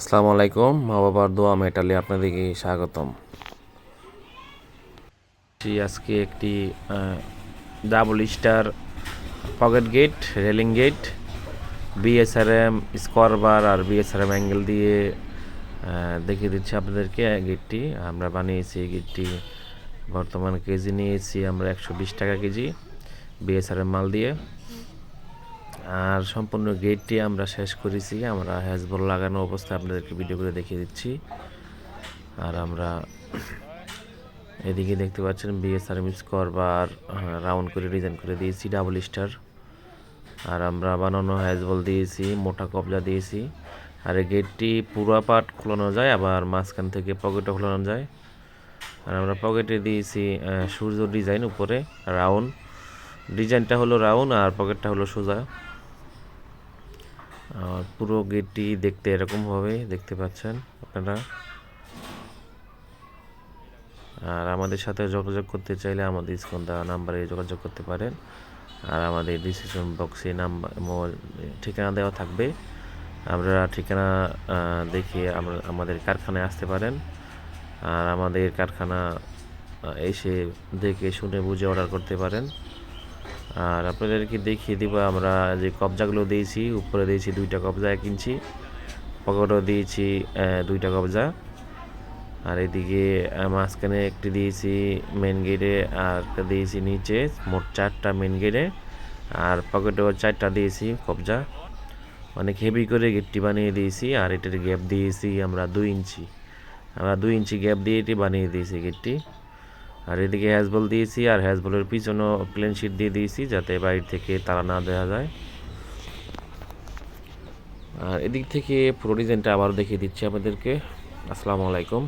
আসসালামু আলাইকুম মা বাবার দোয়া মেটালে আপনাদেরকে স্বাগতম। আজকে একটি double star pocket gate railing gate BSRM square bar আর বিএসআরএম অ্যাঙ্গেল দিয়ে দেখিয়ে দিচ্ছি আপনাদেরকে গেটটি আমরা বানিয়েছি গেটটি বর্তমান কেজি নিয়েছি আমরা একশো বিশ টাকা কেজি বিএসআরএম মাল দিয়ে। আর সম্পূর্ণ গেটটি আমরা শেষ করেছি। আমরা হ্যাজবল লাগানো অবস্থায় আপনাদেরকে ভিডিও করে দেখিয়ে দিচ্ছি। আর আমরা এদিকে দেখতে পাচ্ছেন বিএসআর স্কোয়ার বার রাউন্ড করে ডিজাইন করে দিয়েছি ডাবল স্টার আর আমরা বানানো হ্যাজবল দিয়েছি, মোটা কবজা দিয়েছি। আর এই গেটটি পুরো পাট খোলানো যায়, আবার মাঝখান থেকে পকেটও খোলানো যায়। আর আমরা পকেটে দিয়েছি সূর্য ডিজাইন উপরে রাউন্ড ডিজাইনটা হলো রাউন্ড আর পকেটটা হলো সোজা। আর পুরো গেটটি দেখতে এরকম হবে, দেখতে পাচ্ছেন আপনারা। আর আমাদের সাথে যোগাযোগ করতে চাইলে আমাদের স্ক্রিন দেওয়া নাম্বারে যোগাযোগ করতে পারেন। আর আমাদের ডিসিশন বক্সে নাম্বার ঠিকানা দেওয়া থাকবে। আপনারা ঠিকানা দেখে আমরা আমাদের কারখানায় আসতে পারেন। আর আমাদের কারখানা এসে দেখে শুনে বুঝে অর্ডার করতে পারেন। আর আপনাদেরকে দেখিয়ে দিব আমরা যে কবজাগুলো দিয়েছি, উপরে দিয়েছি দুইটা কবজা, এক ইঞ্চি। পকেটও দিয়েছি দুইটা কবজা। আর এদিকে মাঝখানে একটি দিয়েছি মেন গেটে আর একটা দিয়েছি নিচে, মোট চারটা মেন গেটে আর পকেটেও চারটা দিয়েছি কবজা। অনেক হেভি করে গেটটি বানিয়ে দিয়েছি, আর এটার গ্যাপ দিয়েছি আমরা দুই ইঞ্চি। আমরা দুই ইঞ্চি গ্যাপ দিয়ে এটি বানিয়ে দিয়েছি গেটটি আর এদিকে হ্যাজবল দিয়েছি আর হ্যাজবলের পিছনেও প্লেন শিট দিয়ে দিয়েছি যাতে বাইরে থেকে তারা না দেওয়া যায়। আর এদিক থেকে পুরো ডিজাইনটা আবার দেখিয়ে দিচ্ছি আমাদেরকে আসসালামু আলাইকুম।